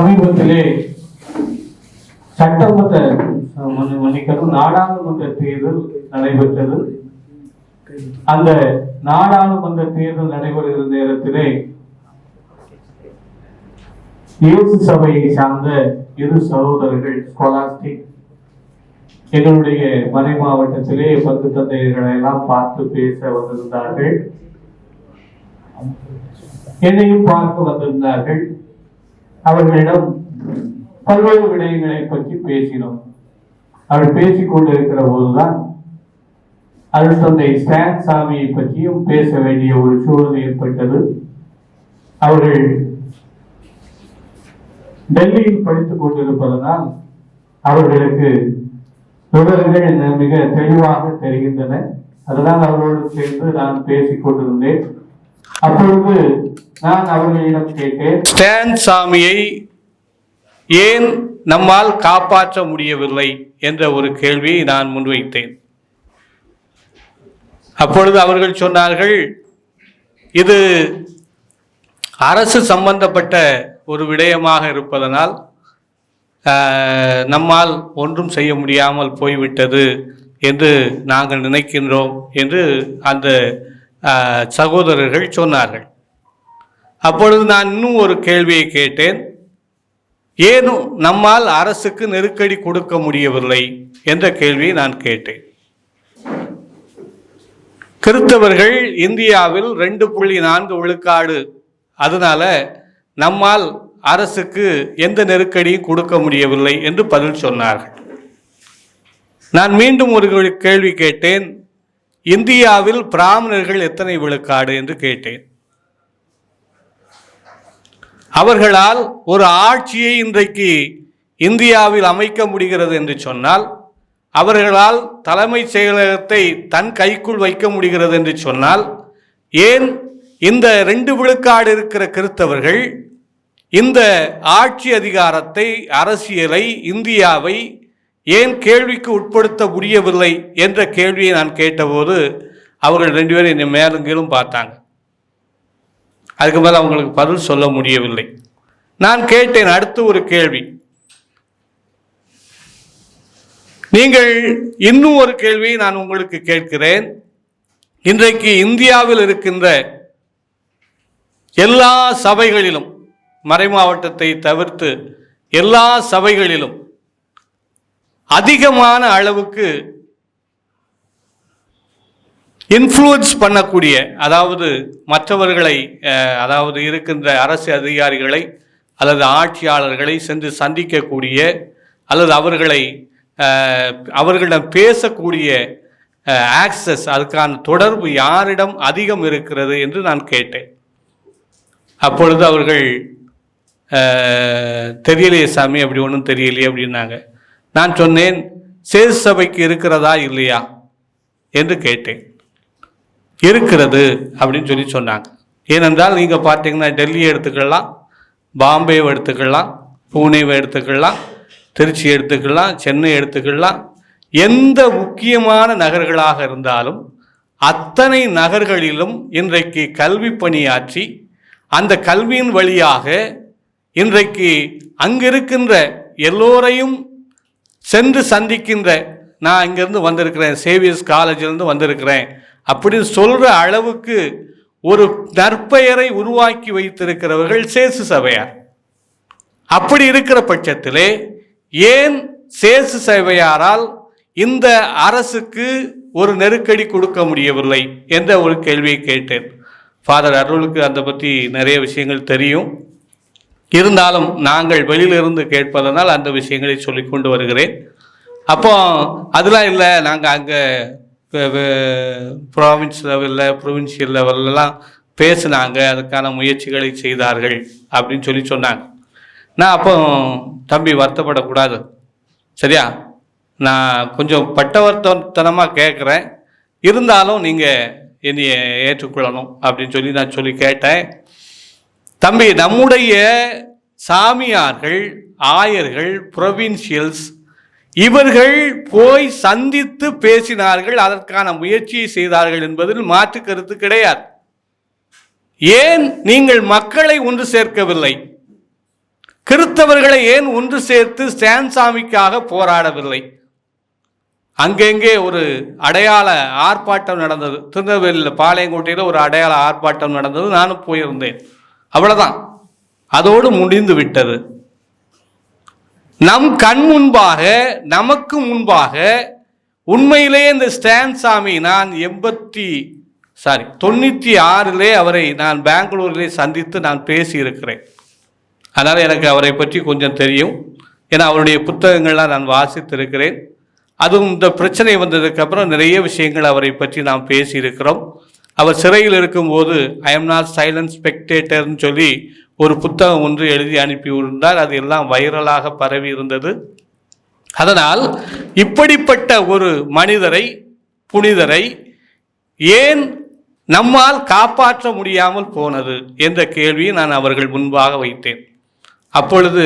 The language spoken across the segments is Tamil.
சமீபத்திலே சட்டமன்ற அஹ், மன்னிக்கவும் நாடாளுமன்ற தேர்தல் நடைபெற்றது. அந்த நாடாளுமன்ற தேர்தல் நடைபெறுகிற நேரத்திலே இயேசு சபையை சார்ந்த இரு சகோதரர்கள் ஸ்கொலாஸ்டிக் எங்களுடைய மறை மாவட்டத்திலே பங்கு தந்தையர்களை எல்லாம் பார்த்து பேச வந்திருந்தார்கள். என்னையும் பார்க்க வந்திருந்தார்கள். அவர்களிடம் பல்வேறு விடயங்களை பற்றி பேசினோம். அவர் பேசிக் கொண்டிருக்கிற போதுதான் அருள் தந்தை ஸ்டான் சாமியை பற்றியும் பேச வேண்டிய ஒரு சூழல் ஏற்பட்டது. அவர்கள் டெல்லியில் படித்துக் கொண்டிருப்பதனால் அவர்களுக்கு விவரங்கள் மிக தெளிவாக தெரிகின்றன. அதனால் அவர்களோடு சேர்ந்து நான் பேசிக் கொண்டிருந்தேன். அப்பொழுது நான் அவர்களிடம் கேட்டேன் ஸ்டான் சாமியை ஏன் நம்மால் காப்பாற்ற முடியவில்லை என்ற ஒரு கேள்வியை நான் முன்வைத்தேன். அப்பொழுது அவர்கள் சொன்னார்கள் இது அரசு சம்பந்தப்பட்ட ஒரு விடயமாக இருப்பதனால் நம்மால் ஒன்றும் செய்ய முடியாமல் போய்விட்டது என்று நாங்கள் நினைக்கின்றோம் என்று அந்த சகோதரர்கள் சொன்னார்கள். அப்பொழுது நான் இன்னும் ஒரு கேள்வியை கேட்டேன். ஏனும் நம்மால் அரசுக்கு நெருக்கடி கொடுக்க முடியவில்லை என்ற கேள்வியை நான் கேட்டேன். கிறிஸ்தவர்கள் இந்தியாவில் ரெண்டு புள்ளி நான்கு விழுக்காடு. அதனால நம்மால் அரசுக்கு எந்த நெருக்கடியும் கொடுக்க முடியவில்லை என்று பதில் சொன்னார்கள். நான் மீண்டும் ஒரு கேள்வி கேட்டேன். இந்தியாவில் பிராமணர்கள் எத்தனை விழுக்காடு என்று கேட்டேன். அவர்களால் ஒரு ஆட்சியை இன்றைக்கு இந்தியாவில் அமைக்க முடிகிறது என்று சொன்னால் அவர்களால் தலைமைச் செயலகத்தை தன் கைக்குள் வைக்க முடிகிறது என்று சொன்னால் ஏன் இந்த ரெண்டு விழுக்காடு இருக்கிற கிறிஸ்தவர்கள் இந்த ஆட்சி அதிகாரத்தை அரசியலை இந்தியாவை ஏன் கேள்விக்கு உட்படுத்த முடியவில்லை என்ற கேள்வியை நான் கேட்டபோது அவர்கள் ரெண்டு பேரும் என்னை மேலும் கீழும் பார்த்தாங்க. அதுக்கு மேலே அவங்களுக்கு பதில் சொல்ல முடியவில்லை. நான் கேட்டேன் அடுத்து ஒரு கேள்வி. நீங்கள் இன்னும் ஒரு கேள்வியை நான் உங்களுக்கு கேட்கிறேன். இன்றைக்கு இந்தியாவில் இருக்கின்ற எல்லா சபைகளிலும் மறைமாவட்டத்தை தவிர்த்து எல்லா சபைகளிலும் அதிகமான அளவுக்கு இன்ஃப்ளூயன்ஸ் பண்ணக்கூடிய அதாவது மற்றவர்களை அதாவது இருக்கின்ற அரசு அதிகாரிகளை அல்லது ஆட்சியாளர்களை சென்று சந்திக்கக்கூடிய அல்லது அவர்களை அவர்களிடம் பேசக்கூடிய ஆக்சஸ் அதுக்கான தொடர்பு யாரிடம் அதிகம் இருக்கிறது என்று நான் கேட்டேன். அப்பொழுது அவர்கள் தெரியலையே சாமி அப்படி ஒன்றும் தெரியலையே அப்படின்னாங்க. நான் சொன்னேன் சேது சபைக்கு இருக்கிறதா இல்லையா? என்று கேட்டேன். இருக்கிறது அப்படின்னு சொல்லி சொன்னாங்க. ஏனென்றால் நீங்கள் பார்த்தீங்கன்னா டெல்லி எடுத்துக்கலாம் பாம்பேவை எடுத்துக்கலாம் பூனேவை எடுத்துக்கலாம் திருச்சி எடுத்துக்கலாம் சென்னை எடுத்துக்கலாம். எந்த முக்கியமான நகர்களாக இருந்தாலும் அத்தனை நகர்களிலும் இன்றைக்கு கல்வி பணியாற்றி அந்த கல்வியின் வழியாக இன்றைக்கு அங்கிருக்கின்ற எல்லோரையும் சென்று சந்திக்கின்ற நான் இங்கேருந்து வந்திருக்கிறேன் சேவியர்ஸ் காலேஜிலேருந்து வந்திருக்கிறேன் அப்படின்னு சொல்கிற அளவுக்கு ஒரு நற்பெயரை உருவாக்கி வைத்திருக்கிறவர்கள் சேசு சபையார். அப்படி இருக்கிற பட்சத்திலே ஏன் சேசு சபையாரால் இந்த அரசுக்கு ஒரு நெருக்கடி கொடுக்க முடியவில்லை என்ற ஒரு கேள்வியை கேட்டேன். ஃபாதர் அருளுக்கு அதை பற்றி நிறைய விஷயங்கள் தெரியும். இருந்தாலும் நாங்கள் வெளியிலிருந்து கேட்பதனால் அந்த விஷயங்களை சொல்லி கொண்டு வருகிறேன். அப்போ அதெல்லாம் இல்லை நாங்கள் அங்கே ப்ராவின்ஸ் லெவலில் ப்ரொவின்சியல் லெவல்லலாம் பேசினாங்க. அதுக்கான முயற்சிகளை செய்தார்கள் அப்படின்னு சொல்லி சொன்னாங்க. நான் அப்போ தம்பி வருத்தப்படக்கூடாது. சரியா? நான் கொஞ்சம் பட்டவர்த்தனமாக கேட்குறேன் இருந்தாலும் நீங்கள் என்னைய ஏற்றுக்கொள்ளணும் அப்படின்னு சொல்லி நான் சொல்லி கேட்டேன். தம்பி நம்முடைய சாமியார்கள் ஆயர்கள் ப்ரொவின்சியல்ஸ் இவர்கள் போய் சந்தித்து பேசினார்கள் அதற்கான முயற்சியை செய்தார்கள் என்பதில் மாற்று கருத்து கிடையாது. ஏன் நீங்கள் மக்களை ஒன்று சேர்க்கவில்லை? கிறிஸ்தவர்களை ஏன் ஒன்று சேர்த்து ஸ்டான் சாமிக்காக போராடவில்லை? அங்கெங்கே ஒரு அடையாள ஆர்ப்பாட்டம் நடந்தது? திருநெல்வேலியில் பாளையங்கோட்டையில் ஒரு அடையாள ஆர்ப்பாட்டம் நடந்தது. நானும் போயிருந்தேன். அவ்வளோதான் அதோடு முடிந்து விட்டது. நம் கண் முன்பாக நமக்கு முன்பாக உண்மையிலேயே இந்த ஸ்டான் சாமி நான் எண்பத்தி சாரி தொண்ணூற்றி ஆறிலே அவரை நான் பெங்களூரிலே சந்தித்து நான் பேசியிருக்கிறேன். அதனால் எனக்கு அவரை பற்றி கொஞ்சம் தெரியும். ஏன்னா அவருடைய புத்தகங்கள்லாம் நான் வாசித்திருக்கிறேன். அதுவும் இந்த பிரச்சனை வந்ததுக்கப்புறம் நிறைய விஷயங்கள் அவரை பற்றி நாம் பேசியிருக்கிறோம். அவர் சிறையில் இருக்கும்போது ஐ எம் நாட் சைலண்ட் ஸ்பெக்டேட்டர்னு சொல்லி ஒரு புத்தகம் ஒன்று எழுதி அனுப்பியிருந்தார் அது எல்லாம் வைரலாக பரவி இருந்தது. அதனால் இப்படிப்பட்ட ஒரு மனிதரை புனிதரை ஏன் நம்மால் காப்பாற்ற முடியாமல் போனது என்ற கேள்வியை நான் அவர்கள் முன்பாக வைத்தேன். அப்பொழுது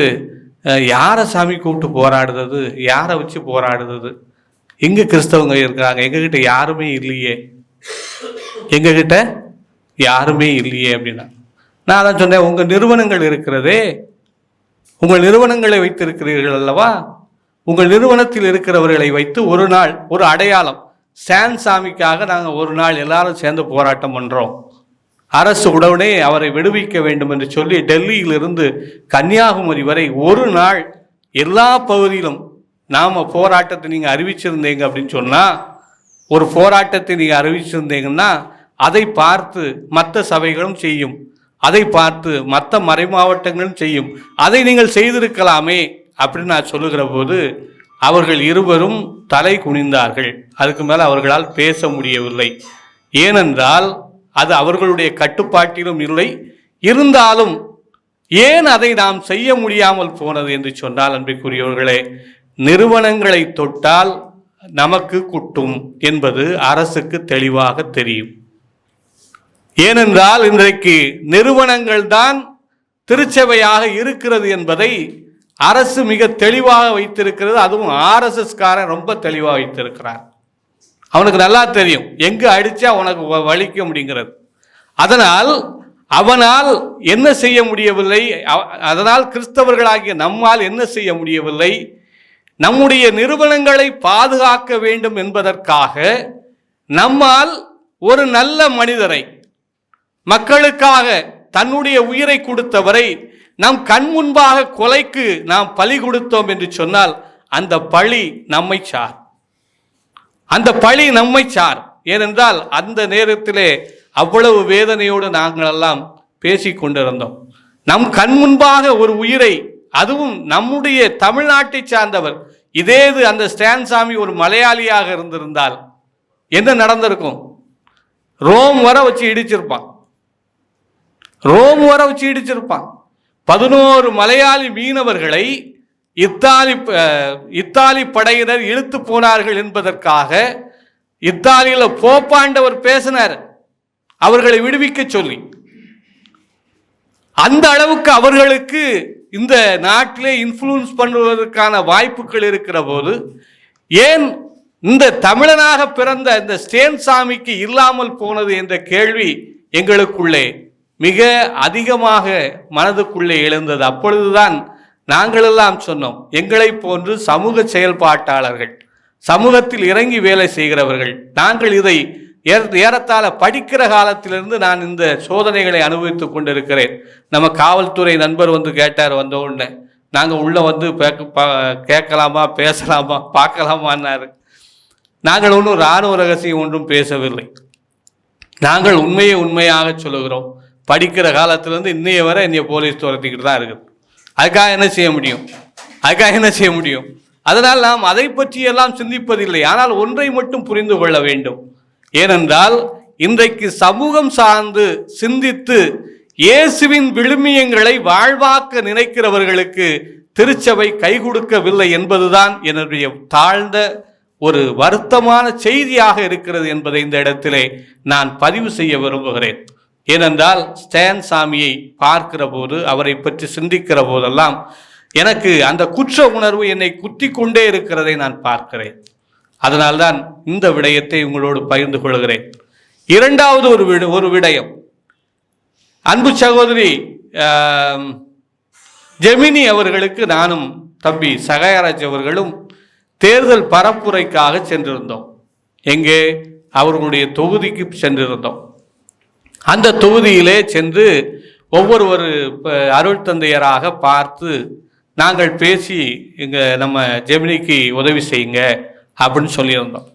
யாரை சாமி கூப்பிட்டு போராடுறது? யாரை வச்சு போராடுறது? எங்கே கிறிஸ்தவங்க இருக்கிறாங்க எங்ககிட்ட யாருமே இல்லையே. எங்ககிட்ட யாருமே இல்லையே அப்படின்னா. நான் அதான் சொன்னேன் உங்கள் நிறுவனங்கள் இருக்கிறதே உங்கள் நிறுவனங்களை வைத்திருக்கிறீர்கள் அல்லவா? உங்கள் நிறுவனத்தில் இருக்கிறவர்களை வைத்து ஒரு நாள் ஒரு அடையாளம் சான் சாமிக்காக நாங்கள் ஒரு நாள் எல்லாரும் சேர்ந்து போராட்டம் பண்ணுறோம் அரசு உடனே அவரை விடுவிக்க வேண்டும் என்று சொல்லி டெல்லியிலிருந்து கன்னியாகுமரி வரை ஒரு நாள் எல்லா பகுதியிலும் நாம் போராட்டத்தை நீங்கள் அறிவிச்சிருந்தீங்க அப்படின்னு சொன்னால் ஒரு போராட்டத்தை நீங்கள் அறிவிச்சிருந்தீங்கன்னா அதை பார்த்து மற்ற சபைகளும் செய்யும். அதை பார்த்து மற்ற மறை மாவட்டங்களும் செய்யும். அதை நீங்கள் செய்திருக்கலாமே அப்படின்னு நான் சொல்லுகிற போது அவர்கள் இருவரும் தலை குனிந்தார்கள். அதுக்கு மேலே அவர்களால் பேச முடியவில்லை. ஏனென்றால் அது அவர்களுடைய கட்டுப்பாட்டிலும் இல்லை. இருந்தாலும் ஏன் அதை நாம் செய்ய முடியாமல் போனது என்று சொன்னால் அன்பிற்குரியவர்களே நிறுவனங்களை தொட்டால் நமக்கு குட்டும் என்பது அரசுக்கு தெளிவாக தெரியும். ஏனென்றால் இன்றைக்கு நிறுவனங்கள் தான் திருச்சபையாக இருக்கிறது என்பதை அரசு மிக தெளிவாக வைத்திருக்கிறது. அதுவும் ஆர்எஸ்எஸ் காரன் ரொம்ப தெளிவாக வைத்திருக்கிறார். அவனுக்கு நல்லா தெரியும். எங்கே அடிச்சா உனக்கு வ- வலிக்கும் அப்படிங்கிறது அதனால் அவனால் என்ன செய்ய முடியவில்லை? அதனால் கிறிஸ்தவர்களாகிய நம்மால் என்ன செய்ய முடியவில்லை? நம்முடைய நிறுவனங்களை பாதுகாக்க வேண்டும் என்பதற்காக நம்மால் ஒரு நல்ல மனிதரை மக்களுக்காக தன்னுடைய உயிரை கொடுத்தவரை நம் கண் முன்பாக கொலைக்கு நாம் பலி கொடுத்தோம் என்று சொன்னால் அந்த பழி நம்மை சார். அந்த பழி நம்மை சார். ஏனென்றால் அந்த நேரத்திலே அவ்வளவு வேதனையோடு நாங்களெல்லாம் பேசி கொண்டிருந்தோம். நம் கண் முன்பாக ஒரு உயிரை அதுவும் நம்முடைய தமிழ்நாட்டை சார்ந்தவர் இதே இது அந்த ஸ்டான் சாமி ஒரு மலையாளியாக இருந்திருந்தால் என்ன நடந்திருக்கும்? ரோம் வர வச்சு இடிச்சிருப்பான். ரோம் வர வச்சு இடிச்சிருப்பான். பதினோரு மலையாளி மீனவர்களை இத்தாலி இத்தாலி படையினர் இழுத்து போனார்கள் என்பதற்காக இத்தாலியில் போப்பாண்டவர் பேசினார். அவர்களை விடுவிக்க சொல்லி. அந்த அளவுக்கு அவர்களுக்கு இந்த நாட்டிலே இன்ஃப்ளூயன்ஸ் பண்ணுவதற்கான வாய்ப்புகள் இருக்கிற போது ஏன் இந்த தமிழனாக பிறந்த இந்த ஸ்டேன் சாமிக்கு இல்லாமல் போனது என்ற கேள்வி எங்களுக்குள்ளே மிக அதிகமாக மனதுக்குள்ளே எழுந்தது. அப்பொழுதுதான் நாங்களெல்லாம் சொன்னோம் எங்களை போன்று சமூக செயல்பாட்டாளர்கள் சமூகத்தில் இறங்கி வேலை செய்கிறவர்கள் நாங்கள் இதை ஏற- ஏறத்தாழ படிக்கிற காலத்திலிருந்து நான் இந்த சோதனைகளை அனுபவித்துக் கொண்டிருக்கிறேன். நம்ம காவல்துறை நண்பர் வந்து கேட்டார் வந்த உடனே நாங்கள் உள்ளே வந்து பா- கேட்கலாமா பேசலாமா பார்க்கலாமான்னாரு. நாங்கள் ஒன்றும் இராணுவ ரகசியம் ஒன்றும் பேசவில்லை. நாங்கள் உண்மையை உண்மையாக சொல்லுகிறோம். படிக்கிற காலத்துலேருந்து இன்னைய வரை என்னைய போலீஸ் துரத்திக்கிட்டு தான் இருக்குது. அதுக்காக என்ன செய்ய முடியும்? அதுக்காக என்ன செய்ய முடியும்? அதனால் நாம் அதை பற்றியெல்லாம் சிந்திப்பதில்லை. ஆனால் ஒன்றை மட்டும் புரிந்து கொள்ள வேண்டும். ஏனென்றால் இன்றைக்கு சமூகம் சார்ந்து சிந்தித்து இயேசுவின் விழுமியங்களை வாழ்வாக்க நினைக்கிறவர்களுக்கு திருச்சபை கை கொடுக்கவில்லை என்பதுதான் என்னுடைய தாழ்ந்த ஒரு வருத்தமான செய்தியாக இருக்கிறது என்பதை இந்த இடத்திலே நான் பதிவு செய்ய விரும்புகிறேன். ஏனென்றால் ஸ்டான் சாமியை பார்க்கிற போது அவரை பற்றி சிந்திக்கிற போதெல்லாம் எனக்கு அந்த குற்ற உணர்வு என்னை குத்தி கொண்டே இருக்கிறதை நான் பார்க்கிறேன். அதனால்தான் இந்த விடயத்தை உங்களோடு பகிர்ந்து கொள்கிறேன். இரண்டாவது ஒரு விட ஒரு விடயம். அன்பு சகோதரி ஜெமினி அவர்களுக்கு நானும் தம்பி சகாயராஜ் அவர்களும் தேர்தல் பரப்புரைக்காக சென்றிருந்தோம். எங்கே? அவர்களுடைய தொகுதிக்கு சென்றிருந்தோம். அந்த தொகுதியிலே சென்று ஒவ்வொரு அருள் தந்தையராக பார்த்து நாங்கள் பேசி இங்கே நம்ம ஜெமினிக்கு உதவி செய்யுங்க அப்படின்னு சொல்லியிருந்தோம்.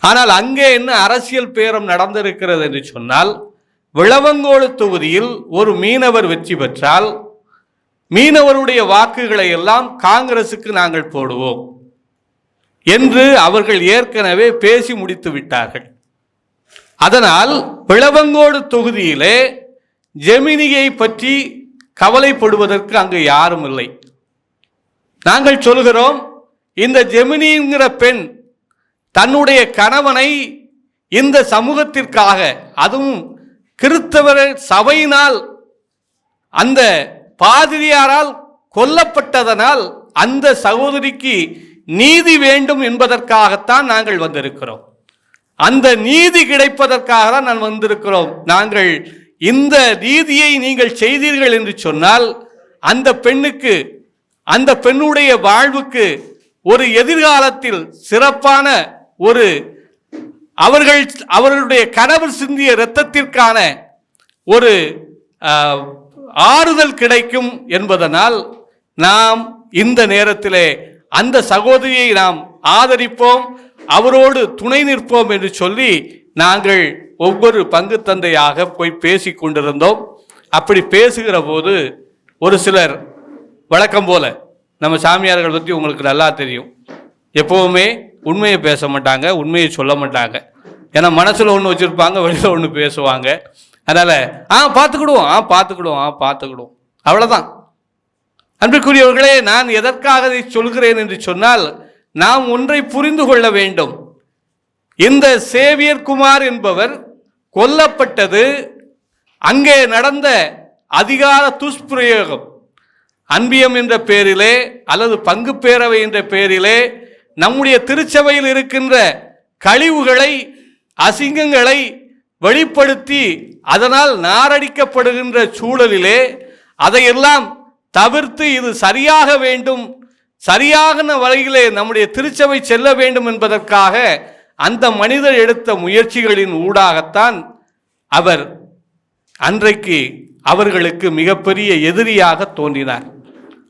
ஆனால் அங்கே என்ன அரசியல் பேரம் நடந்திருக்கிறது என்று சொன்னால் விளவங்கோடு தொகுதியில் ஒரு மீனவர் வெற்றி பெற்றால் மீனவருடைய வாக்குகளை எல்லாம் காங்கிரசுக்கு நாங்கள் போடுவோம் என்று அவர்கள் ஏற்கனவே பேசி முடித்து விட்டார்கள். அதனால் பிளவங்கோடு தொகுதியிலே ஜெமினியை பற்றி கவலைப்படுவதற்கு அங்கு யாரும் இல்லை. நாங்கள் சொல்கிறோம் இந்த ஜெமினிங்கிற பெண் தன்னுடைய கணவனை இந்த சமூகத்திற்காக அதுவும் கிறிஸ்தவர சபையினால் அந்த பாதிரியாரால் கொல்லப்பட்டதனால் அந்த சகோதரிக்கு நீதி வேண்டும் என்பதற்காகத்தான் நாங்கள் வந்திருக்கிறோம். அந்த நீதி கிடைப்பதற்காக தான் நான் வந்திருக்கிறோம். நாங்கள் இந்த நீதியை நீங்கள் செய்தீர்கள் என்று சொன்னால் அந்த பெண்ணுக்கு அந்த பெண்ணுடைய வாழ்வுக்கு ஒரு எதிர்காலத்தில் சிறப்பான ஒரு அவர்கள் அவர்களுடைய கணவர் சிந்திய இரத்தத்திற்கான ஒரு ஆறுதல் கிடைக்கும் என்பதனால் நாம் இந்த நேரத்திலே அந்த சகோதரியை நாம் ஆதரிப்போம். அவரோடு துணை நிற்போம் என்று சொல்லி நாங்கள் ஒவ்வொரு பங்கு தந்தையாக போய் பேசி கொண்டிருந்தோம். அப்படி பேசுகிற போது ஒரு சிலர் வழக்கம் போல நம்ம சாமியார்கள் பற்றி உங்களுக்கு நல்லா தெரியும். எப்போவுமே உண்மையை பேச மாட்டாங்க உண்மையை சொல்ல மாட்டாங்க. ஏன்னா மனசில் ஒன்று வச்சுருப்பாங்க வெளியில் ஒன்று பேசுவாங்க. அதனால் ஆ பார்த்துக்கிடுவோம் ஆ பார்த்துக்கிடுவோம் ஆ பார்த்துக்கிடுவோம் அவ்வளோதான் அன்பிற்குரியவர்களே நான் எதற்காக இதை சொல்கிறேன் என்று சொன்னால் நாம் ஒன்றை புரிந்து கொள்ள வேண்டும். இந்த சேவியர் குமார் என்பவர் கொல்லப்பட்டது. அங்கே நடந்த அதிகார துஷ்பிரயோகம் அன்பியம் என்ற பெயரிலே அல்லது பங்கு பேரவை என்ற பெயரிலே நம்முடைய திருச்சபையில் இருக்கின்ற கழிவுகளை அசிங்கங்களை வெளிப்படுத்தி அதனால் நாரடிக்கப்படுகின்ற சூழலிலே அதையெல்லாம் தவிர்த்து இது சரியாக வேண்டும் சரியான வழியிலே நம்முடைய திருச்சபை செல்ல வேண்டும் என்பதற்காக அந்த மனிதர் எடுத்த முயற்சிகளின் ஊடாகத்தான் அவர் அன்றைக்கு அவர்களுக்கு மிகப்பெரிய எதிரியாக தோன்றினார்.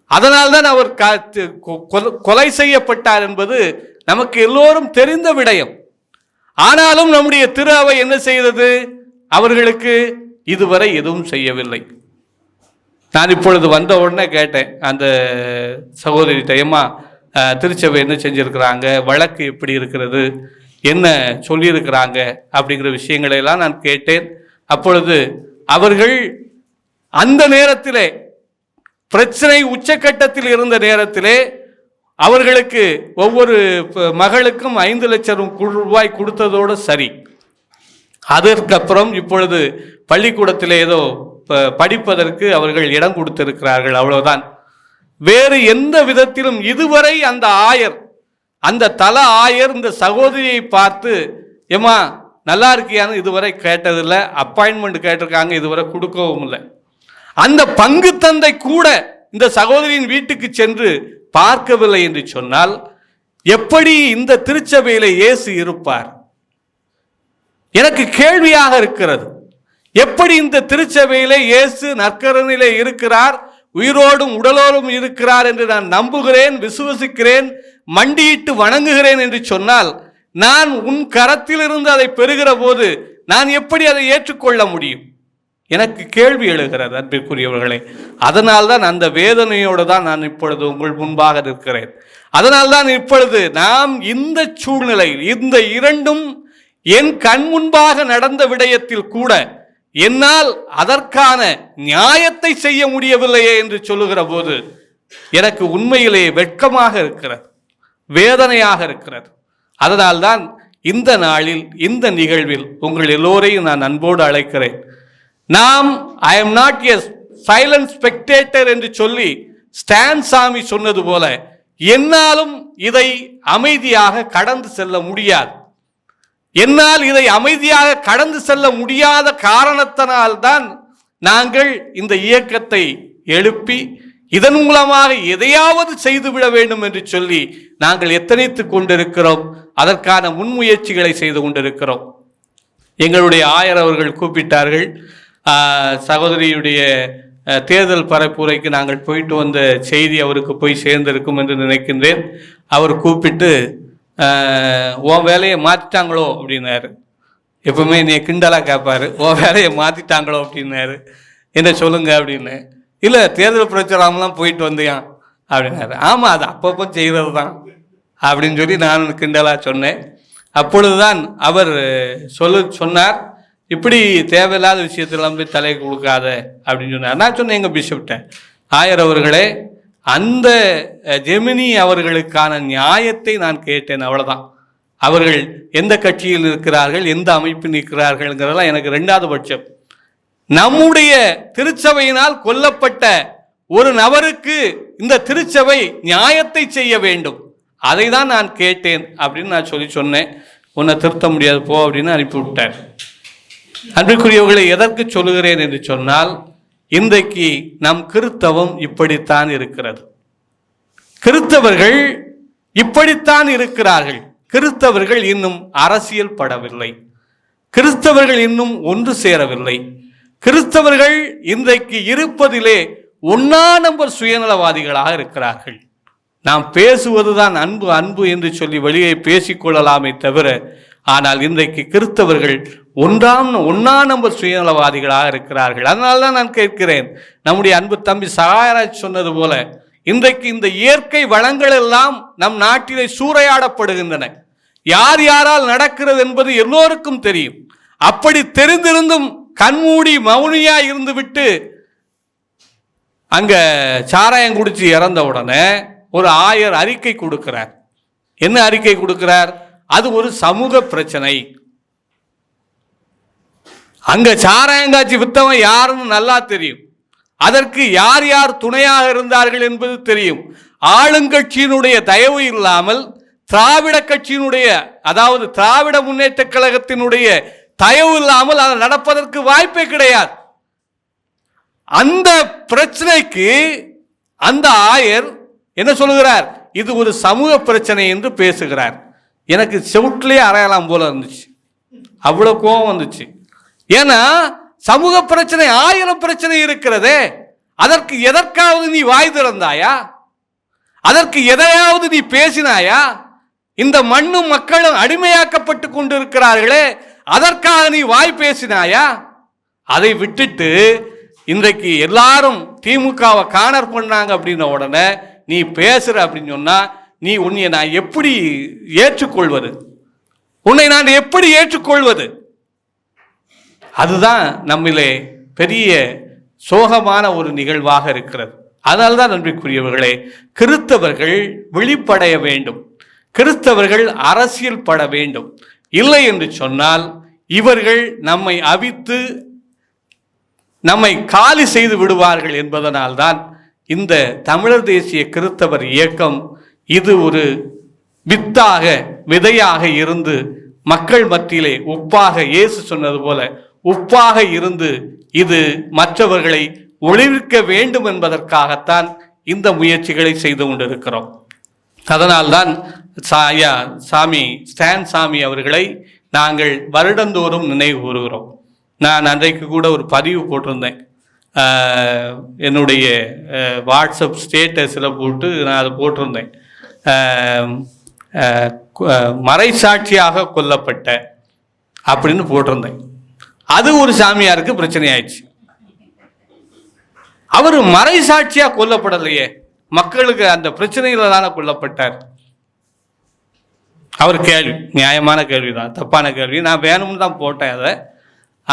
அதனால்தான் அவர் கொ- கொ- கொலை செய்யப்பட்டார் என்பது நமக்கு எல்லோரும் தெரிந்த விடயம். ஆனாலும் நம்முடைய திரு அவை என்ன செய்தது? அவர்களுக்கு இதுவரை எதுவும் செய்யவில்லை. நான் இப்பொழுது வந்த உடனே கேட்டேன் அந்த சகோதரிகிட்ட ஏம்மா திருச்சபை என்ன செஞ்சுருக்கிறாங்க வழக்கு எப்படி இருக்கிறது என்ன சொல்லியிருக்கிறாங்க அப்படிங்கிற விஷயங்களை எல்லாம் நான் கேட்டேன். அப்பொழுது அவர்கள் அந்த நேரத்திலே பிரச்சனை உச்சக்கட்டத்தில் இருந்த நேரத்திலே அவர்களுக்கு ஒவ்வொரு மகளுக்கும் ஐந்து லட்சம் ரூபாய் கொடுத்ததோடு சரி. அதற்கப்புறம் இப்பொழுது பள்ளிக்கூடத்தில் ஏதோ படிப்பதற்கு அவர்கள் இடம் கொடுத்திருக்கிறார்கள் அவ்வளவுதான். வேறு எந்த விதத்திலும் இதுவரை அந்த ஆயர் அந்த தல ஆயர் இந்த சகோதரியை பார்த்து ஏமா நல்லா இருக்கியான்னு இதுவரை கேட்டதில்லை அப்பாயின்மெண்ட் கேட்டிருக்காங்க இதுவரை கொடுக்கவும் இல்லை. அந்த பங்கு தந்தை கூட இந்த சகோதரியின் வீட்டுக்கு சென்று பார்க்கவில்லை என்று சொன்னால் எப்படி இந்த திருச்சபையில இயேசு இருப்பார்? எனக்கு கேள்வியாக இருக்கிறது. எப்படி இந்த திருச்சபையிலே இயேசு நற்கரனிலே இருக்கிறார்? உயிரோடும் உடலோடும் இருக்கிறார் என்று நான் நம்புகிறேன் விசுவசிக்கிறேன் மண்டியிட்டு வணங்குகிறேன் என்று சொன்னால் நான் உன் கரத்திலிருந்து அதை பெறுகிற போது நான் எப்படி அதை ஏற்றுக்கொள்ள முடியும்? எனக்கு கேள்வி எழுகிறது அன்பிற்குரியவர்களே. அதனால்தான் அந்த வேதனையோடு தான் நான் இப்பொழுது உங்கள் முன்பாக நிற்கிறேன். அதனால்தான் இப்பொழுது நாம் இந்த சூழ்நிலையில் இந்த இரண்டும் என் கண் முன்பாக நடந்த விடயத்தில் கூட என்னால் அதற்கான நியாயத்தை செய்ய முடியவில்லையே என்று சொல்லுகிற போது எனக்கு உண்மையிலே வெட்கமாக இருக்கிறது வேதனையாக இருக்கிறது. அதனால்தான் இந்த நாளில் இந்த நிகழ்வில் உங்கள் எல்லோரையும் நான் அன்போடு அழைக்கிறேன். நாம் I am not a silent spectator என்று சொல்லி ஸ்டான் சாமி சொன்னது போல என்னாலும் இதை அமைதியாக கடந்து செல்ல முடியாது. என்னால் இதை அமைதியாக கடந்து செல்ல முடியாத காரணத்தினால்தான் நாங்கள் இந்த இயக்கத்தை எழுப்பி இதன் மூலமாக எதையாவது செய்துவிட வேண்டும் என்று சொல்லி நாங்கள் எத்தனைத்து கொண்டிருக்கிறோம் அதற்கான முன்முயற்சிகளை செய்து கொண்டிருக்கிறோம். எங்களுடைய ஆயர் அவர்கள் கூப்பிட்டார்கள் சகோதரியுடைய தேர்தல் பரப்புரைக்கு நாங்கள் போயிட்டு வந்த செய்தி அவருக்கு போய் சேர்ந்திருக்கும் என்று நினைக்கின்றேன். அவர் கூப்பிட்டு உன் வேலையை மாற்றிட்டாங்களோ அப்படின்னாரு. எப்பவுமே என்னை கிண்டலாக கேட்பாரு உன் வேலையை மாற்றிட்டாங்களோ அப்படின்னாரு. என்ன சொல்லுங்க? அப்படின்னு. இல்லை தேர்தல் பிரச்சாரம்லாம் போயிட்டு வந்தியான் அப்படின்னாரு. ஆமாம் அது அப்பப்போ செய்கிறது தான். அப்படின்னு சொல்லி நான் கிண்டலாக சொன்னேன். அப்பொழுதுதான் அவர் சொல்லு சொன்னார் இப்படி தேவையில்லாத விஷயத்தெல்லாம் போய் தலை கொடுக்காத அப்படின்னு சொன்னார். நான் சொன்னேன் எங்கள் பிஷப்ட்ட? ஆயர் அவர்களே அந்த ஜெமினி அவர்களுக்கான நியாயத்தை நான் கேட்டேன் அவ்வளோதான் அவர்கள் எந்த கட்சியில் இருக்கிறார்கள் எந்த அமைப்பில் நிற்கிறார்கள்ங்கிறதெல்லாம் எனக்கு ரெண்டாவது பட்சம். நம்முடைய திருச்சபையினால் கொல்லப்பட்ட ஒரு நபருக்கு இந்த திருச்சபை நியாயத்தை செய்ய வேண்டும். அதை தான் நான் கேட்டேன் அப்படின்னு நான் சொல்லி சொன்னேன். உன்னை திருத்த முடியாது போ அப்படின்னு அனுப்பிவிட்டார் அன்பிற்குரியவர்களை எதற்கு சொல்லுகிறேன் என்று சொன்னால் இன்றைக்கு நம் கிறித்தவம் இப்படித்தான் இருக்கிறது. கிறித்தவர்கள் இப்படித்தான் இருக்கிறார்கள். கிறிஸ்தவர்கள் இன்னும் அரசியல் படவில்லை. கிறிஸ்தவர்கள் இன்னும் ஒன்று சேரவில்லை. கிறிஸ்தவர்கள் இன்றைக்கு இருப்பதிலே ஒன்னா நம்பர் சுயநலவாதிகளாக இருக்கிறார்கள். நாம் பேசுவதுதான் அன்பு அன்பு என்று சொல்லி வெளியே பேசிக்கொள்ளலாமே தவிர ஆனால் இன்றைக்கு கிறிஸ்தவர்கள் ஒன்றாம் ஒன்னா நம்பர் சுயநலவாதிகளாக இருக்கிறார்கள். அதனால தான் நான் கேட்கிறேன். நம்முடைய அன்பு தம்பி சகாயராஜ் சொன்னது போல இன்றைக்கு இந்த இயற்கை வளங்கள் எல்லாம் நம் நாட்டிலே சூறையாடப்படுகின்றன. யார் யாரால் நடக்கிறது என்பது எல்லோருக்கும் தெரியும். அப்படி தெரிந்திருந்தும் கண்மூடி மௌனியா இருந்துவிட்டு அங்க சாராயம் குடிச்சு இறந்த உடனே ஒரு ஆயர் அறிக்கை கொடுக்கிறார். என்ன அறிக்கை கொடுக்கிறார்? அது ஒரு சமூக பிரச்சனை. அங்க சாராயங்காட்சி வித்தவன் யாருன்னு நல்லா தெரியும். அதற்கு யார் யார் துணையாக இருந்தார்கள் என்பது தெரியும். ஆளுங்கட்சியினுடைய தயவு இல்லாமல் திராவிட கட்சியினுடைய அதாவது திராவிட முன்னேற்ற கழகத்தினுடைய தயவு இல்லாமல் அதை நடப்பதற்கு வாய்ப்பே கிடையாது. அந்த பிரச்சனைக்கு அந்த ஆயர் என்ன சொல்லுகிறார்? இது ஒரு சமூக பிரச்சனை என்று பேசுகிறார். எனக்கு செவுட்லேயே அறையலாம் போல இருந்துச்சு. அவ்வளோ கோபம் வந்துச்சு. ஏன்னா சமூக பிரச்சனை ஆயிரம் பிரச்சனை இருக்கிறதே. அதற்கு எதற்காவது நீ வாய் திறந்தாயா? அதற்கு எதையாவது நீ பேசினாயா? இந்த மண்ணும் மக்களும் அடிமையாக்கப்பட்டு கொண்டிருக்கிறார்களே அதற்காக நீ வாய் பேசினாயா? அதை விட்டுட்டு இன்றைக்கு எல்லாரும் திமுகவை காணர் பண்ணாங்க அப்படின்ன உடனே நீ பேசுற அப்படின்னு சொன்னா நீ உன்னை நான் எப்படி ஏற்றுக்கொள்வது? உன்னை நான் எப்படி ஏற்றுக்கொள்வது? அதுதான் நம்மிலே பெரிய சோகமான ஒரு நிகழ்வாக இருக்கிறது. அதனால்தான் நன்றிக்குரியவர்களே கிறிஸ்தவர்கள் விழிப்படைய வேண்டும். கிறிஸ்தவர்கள் அரசியல் பட வேண்டும். இல்லை என்று சொன்னால் இவர்கள் நம்மை அவித்து நம்மை காலி செய்து விடுவார்கள் என்பதனால்தான் இந்த தமிழர் தேசிய கிறிஸ்தவர் இயக்கம் இது ஒரு வித்தாக விதையாக இருந்து மக்கள் மத்தியிலே உப்பாக இயேசு சொன்னது போல உப்பாக இருந்து இது மற்றவர்களை ஒளிவிக்க வேண்டும் என்பதற்காகத்தான் இந்த முயற்சிகளை செய்து கொண்டிருக்கிறோம். அதனால்தான் சாயா சாமி ஸ்டான் சாமி அவர்களை நாங்கள் வருடந்தோறும் நினைவு கூறுகிறோம். நான் அன்றைக்கு கூட ஒரு பதிவு போட்டிருந்தேன். என்னுடைய வாட்ஸ்அப் ஸ்டேட்டஸில் போட்டு நான் அதை போட்டிருந்தேன். மறைசாட்சியாக கொல்லப்பட்ட அப்படின்னு போட்டிருந்தேன். அது ஒரு சாமியாருக்கு பிரச்சனை ஆயிடுச்சு அவர் மறைசாட்சியா கொல்லப்படலையே. மக்களுக்கு அந்த பிரச்சனையில தானே கொல்லப்பட்டார். அவர் கேள்வி நியாயமான கேள்வி தான் தப்பான கேள்வி. நான் வேணும்னு தான் போட்டேன் அதை.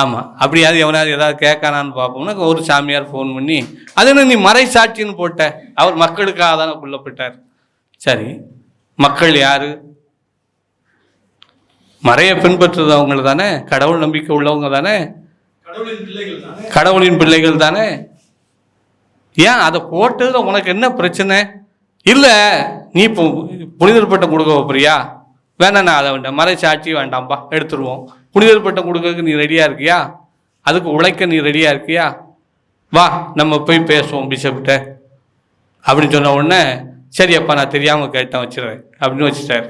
ஆமாம் அப்படியாவது எவனாவது ஏதாவது கேட்கானான்னு பார்ப்போம்னா ஒரு சாமியார் ஃபோன் பண்ணி அது என்ன நீ மறைசாட்சின்னு போட்ட? அவர் மக்களுக்காக தானே கொல்லப்பட்டார். சரி மக்கள் யார்? மறைய பின்பற்றுறவங்க தானே? கடவுள் நம்பிக்கை உள்ளவங்க தானே? கடவுளின் பிள்ளைகள் தானே? ஏன் அதை போட்டதுல உனக்கு என்ன பிரச்சனை? இல்லை நீ இப்போ புனிதர் பட்டம் கொடுக்க போறியா? நான் அதை வேண்டாம். மறை சாட்சி வேண்டாம்ப்பா எடுத்துருவோம். புனிதர் பட்டம் கொடுக்கறதுக்கு நீ ரெடியாக இருக்கியா? அதுக்கு உழைக்க நீ ரெடியாக இருக்கியா? வா நம்ம போய் பேசுவோம் பிஷப்கிட்ட அப்படின்னு சொன்ன உடனே சரி அப்பா நான் தெரியாமல் கேட்டேன் வச்சிடுறேன். அப்படின்னு வச்சுட்டாரு.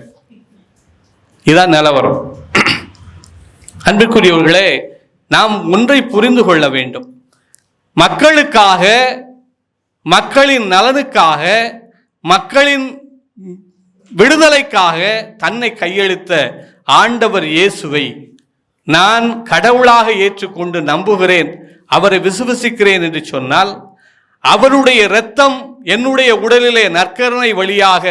இதான் நிலவரம். அன்பிற்குரியவர்களே நாம் ஒன்றை புரிந்து கொள்ள வேண்டும். மக்களுக்காக மக்களின் நலனுக்காக மக்களின் விடுதலைக்காக தன்னை கையெழுத்த ஆண்டவர் இயேசுவை நான் கடவுளாக ஏற்றுக்கொண்டு நம்புகிறேன் அவரை விசுவசிக்கிறேன் என்று சொன்னால் அவருடைய இரத்தம் என்னுடைய உடலிலே நற்கருணை வழியாக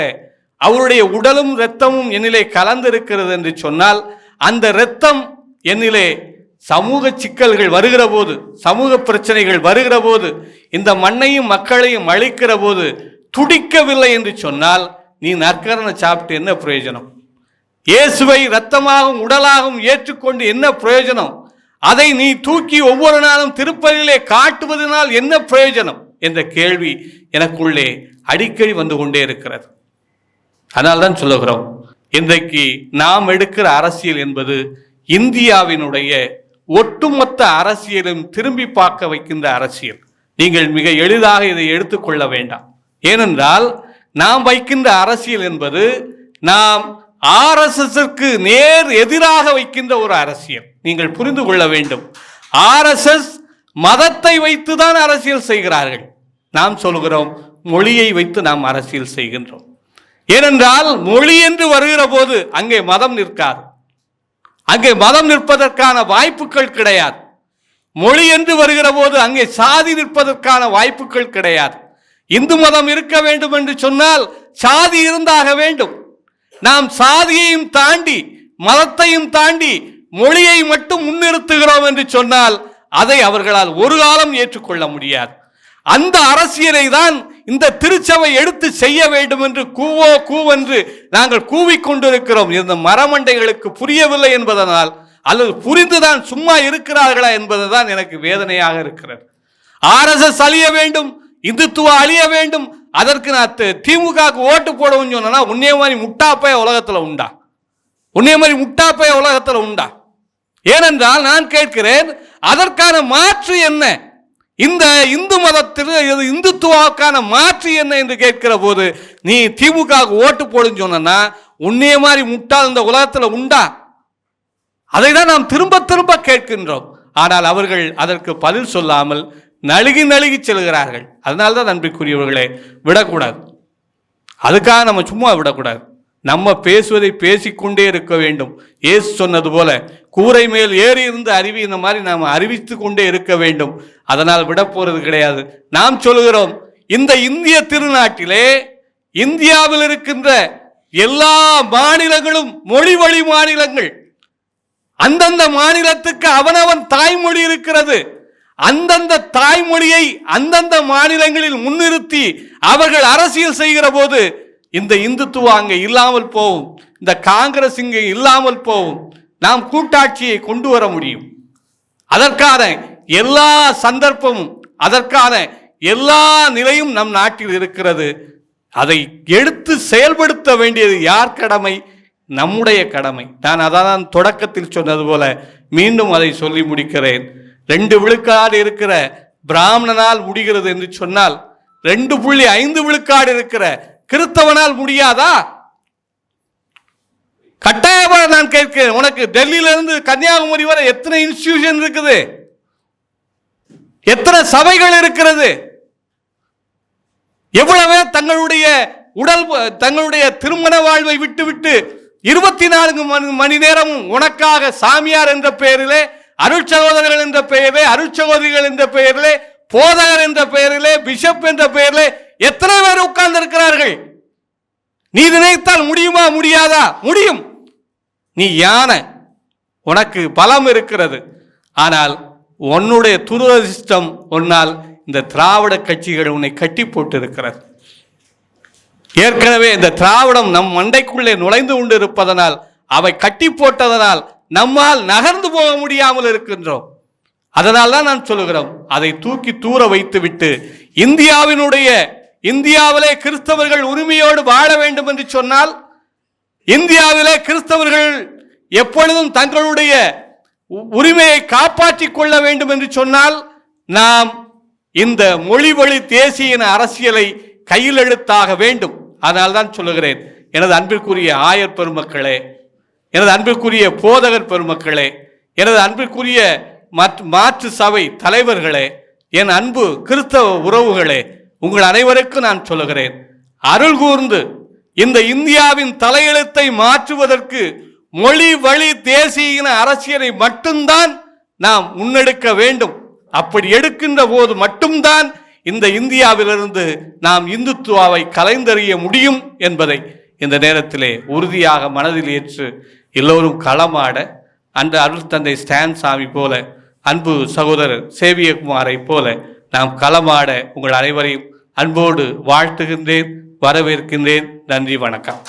அவருடைய உடலும் இரத்தமும் என்னிலே கலந்திருக்கிறது என்று சொன்னால் அந்த இரத்தம் என்னிலே சமூக சிக்கல்கள் வருகிற போது சமூக பிரச்சனைகள் வருகிற போது இந்த மண்ணையும் மக்களையும் அழிக்கிற போது துடிக்கவில்லை என்று சொன்னால் நீ நற்கரணை சாப்பிட்டு என்ன பிரயோஜனம்? இயேசுவை இரத்தமாகவும் உடலாகவும் ஏற்றுக்கொண்டு என்ன பிரயோஜனம்? அதை நீ தூக்கி ஒவ்வொரு நாளும் திருப்பதியிலே காட்டுவதனால் என்ன பிரயோஜனம்? என்ற கேள்வி எனக்குள்ளே அடிக்கடி வந்து கொண்டே இருக்கிறது. அதனால்தான் சொல்லுகிறோம் இன்றைக்கு நாம் எடுக்கிற அரசியல் என்பது இந்தியாவினுடைய ஒட்டுமொத்த அரசியலும் திரும்பி பார்க்க வைக்கின்ற அரசியல். நீங்கள் மிக எளிதாக இதை எடுத்துக்கொள்ள வேண்டாம். ஏனென்றால் நாம் வைக்கின்ற அரசியல் என்பது நாம் ஆர்எஸ்எஸ்க்கு நேர் எதிராக வைக்கின்ற ஒரு அரசியல். நீங்கள் புரிந்து கொள்ள வேண்டும். ஆர்எஸ்எஸ் மதத்தை வைத்துதான் அரசியல் செய்கிறார்கள். நாம் சொல்கிறோம் மொழியை வைத்து நாம் அரசியல் செய்கின்றோம். ஏனென்றால் மொழி என்று வருகிற போது அங்கே மதம் நிற்காது. அங்கே மதம் நிற்பதற்கான வாய்ப்புகள் கிடையாது. மொழி என்று வருகிற போது அங்கே சாதி நிற்பதற்கான வாய்ப்புகள் கிடையாது. இந்து மதம் இருக்க வேண்டும் என்று சொன்னால் சாதி இருந்தாக வேண்டும். நாம் சாதியையும் தாண்டி மதத்தையும் தாண்டி மொழியை மட்டும் முன்னிறுத்துகிறோம் என்று சொன்னால் அதை அவர்களால் ஒரு காலம் ஏற்றுக்கொள்ள முடியாது. அந்த அரசியலை தான் இந்த திருச்சபை எடுத்து செய்ய வேண்டும் என்று கூவோ கூவென்று நாங்கள் கூவிக்கொண்டிருக்கிறோம். இந்த மரமண்டைகளுக்கு புரியவில்லை என்பதனால் அல்லது புரிந்துதான் சும்மா இருக்கிறார்களா என்பதுதான் எனக்கு வேதனையாக இருக்கிறது. ஆர்எஸ்எஸ் அழிய வேண்டும் இந்துத்துவ அழிய வேண்டும் அதற்கு நான் தி- திமுகவுக்கு ஓட்டு போடவும் சொன்னா உன்னே மாதிரி முட்டாப்பைய உலகத்தில் உண்டா? உன்னே மாதிரி முட்டாப்பைய உலகத்தில் உண்டா? ஏனென்றால் நான் கேட்கிறேன் அதற்கான மாற்று என்ன? இந்த இந்து மதத்தில் இது இந்துத்துவாவுக்கான மாற்று என்ன என்று கேட்கிற போது நீ திமுக ஓட்டு போடுன்னு சொன்னா உன்னைய மாதிரி முட்டாள் இந்த உலகத்தில் உண்டா? அதை தான் நாம் திரும்ப திரும்ப கேட்கின்றோம். ஆனால் அவர்கள் அதற்கு பதில் சொல்லாமல் நழுகி நழுகி செல்கிறார்கள். அதனால்தான் நன்றிக்குரியவர்களே விடக்கூடாது. அதுக்காக நம்ம சும்மா விடக்கூடாது. நம்ம பேசுவதை பேசிக்கொண்டே இருக்க வேண்டும். ஏசு சொன்னது போல கூரை மேல் ஏறி இருந்து அறிவி இந்த மாதிரி நாம் அறிவித்து கொண்டே இருக்க வேண்டும். அதனால் விட போறது கிடையாது. நாம் சொல்கிறோம் இந்த இந்திய திருநாட்டிலே இந்தியாவில் இருக்கின்ற எல்லா மாநிலங்களும் மொழி வழி மாநிலங்கள் அந்தந்த மாநிலத்துக்கு அவனவன் தாய்மொழி இருக்கிறது. அந்தந்த தாய்மொழியை அந்தந்த மாநிலங்களில் முன்னிறுத்தி அவர்கள் அரசியல் செய்கிற போது இந்த இந்துத்துவம் அங்கே இல்லாமல் போகும். இந்த காங்கிரஸ் இங்கே இல்லாமல் போகும். நாம் கூட்டாட்சியை கொண்டு வர முடியும். அதற்கான எல்லா சந்தர்ப்பமும் அதற்கான எல்லா நிலையும் நம் நாட்டில் இருக்கிறது. அதை எடுத்து செயல்படுத்த வேண்டியது யார் கடமை? நம்முடைய கடமை. நான் அதான் தொடக்கத்தில் சொன்னது போல மீண்டும் அதை சொல்லி முடிக்கிறேன். ரெண்டு விழுக்காடு இருக்கிற பிராமணனால் முடிகிறது என்று சொன்னால் ரெண்டு புள்ளி ஐந்து விழுக்காடு இருக்கிற கிறித்தவனால் முடியாதா? கட்டாயமாக நான் கேட்கிறேன். உனக்கு டெல்லியிலிருந்து கன்னியாகுமரி வரை எத்தனை இன்ஸ்டிடியூஷன் இருக்குது? எத்தனை சபைகள் இருக்கிறது? எவ்வளவு தங்களுடைய உடல் தங்களுடைய திருமண வாழ்வை விட்டுவிட்டு இருபத்தி நான்கு மணி மணி நேரமும் உனக்காக சாமியார் என்ற பெயரிலே அருட்சகோதரர்கள் என்ற பெயரிலே அருட்சகோதரிகள் என்ற பெயரிலே போதகர் என்ற பெயரிலே பிஷப் என்ற பெயரிலே எத்தனை பேர் உட்கார்ந்து இருக்கிறார்கள் நீ நினைத்தால் முடியுமா முடியாதா? முடியும். நீ யானை. உனக்கு பலம் இருக்கிறது. ஆனால் உன்னுடைய துரதிர்ஷ்டம் உன்னால் இந்த திராவிட கட்சிகள் உன்னை கட்டி போட்டிருக்கிறது. ஏற்கனவே இந்த திராவிடம் நம் மண்டைக்குள்ளே நுழைந்து கொண்டு இருப்பதனால் அவை கட்டி போட்டதனால் நம்மால் நகர்ந்து போக முடியாமல் இருக்கின்றோம். அதனால் தான் நான் சொல்லுகிறோம் அதை தூக்கி தூர வைத்துவிட்டு இந்தியாவினுடைய இந்தியாவிலே கிறிஸ்தவர்கள் உரிமையோடு வாழ வேண்டும் என்று சொன்னால் இந்தியாவிலே கிறிஸ்தவர்கள் எப்பொழுதும் தங்களுடைய உரிமையை காப்பாற்றிக் கொள்ள வேண்டும் என்று சொன்னால் நாம் இந்த மொழி வழி தேசிய இன அரசியலை கையிலெழுத்தாக வேண்டும். அதனால் தான் சொல்லுகிறேன் எனது அன்பிற்குரிய ஆயர் பெருமக்களே எனது அன்பிற்குரிய போதகர் பெருமக்களே எனது அன்பிற்குரிய மாற்று சபை தலைவர்களே என் அன்பு கிறிஸ்தவ உறவுகளே உங்கள் அனைவருக்கும் நான் சொல்லுகிறேன் அருள் கூர்ந்து இந்த இந்தியாவின் தலையெழுத்தை மாற்றுவதற்கு மொழி வழி தேசிய இன அரசியலை மட்டும்தான் நாம் முன்னெடுக்க வேண்டும். அப்படி எடுக்கின்ற போது மட்டும்தான் இந்த இந்தியாவிலிருந்து நாம் இந்துத்துவாவை கலைந்தறிய முடியும் என்பதை இந்த நேரத்திலே உறுதியாக மனதில் ஏற்று எல்லோரும் களமாட அந்த அருள் தந்தை ஸ்டான் சாமி போல அன்பு சகோதரர் சேவியகுமாரை போல நாம் களமாட உங்கள் அனைவரையும் அன்போடு வாழ்த்துகின்றேன் வரவேற்கின்றேன். நன்றி வணக்கம்.